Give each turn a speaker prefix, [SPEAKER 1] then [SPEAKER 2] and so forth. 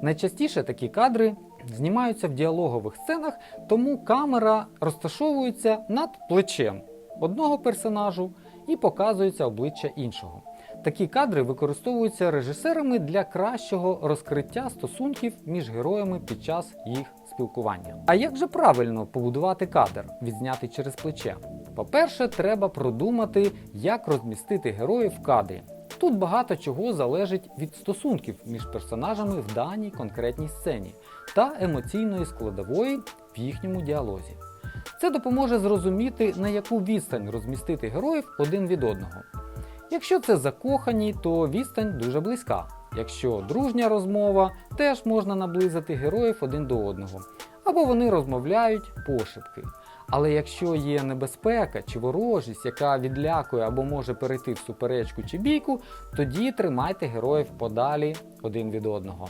[SPEAKER 1] Найчастіше такі кадри знімаються в діалогових сценах, тому камера розташовується над плечем одного персонажу і показується обличчя іншого. Такі кадри використовуються режисерами для кращого розкриття стосунків між героями під час їх спілкування. А як же правильно побудувати кадр, відзнятий через плече? По-перше, треба продумати, як розмістити героїв в кадрі. Тут багато чого залежить від стосунків між персонажами в даній конкретній сцені та емоційної складової в їхньому діалозі. Це допоможе зрозуміти, на яку відстань розмістити героїв один від одного. Якщо це закохані, то відстань дуже близька. Якщо дружня розмова, теж можна наблизити героїв один до одного. Або вони розмовляють пошепки. Але якщо є небезпека чи ворожість, яка відлякує або може перейти в суперечку чи бійку, тоді тримайте героїв подалі один від одного.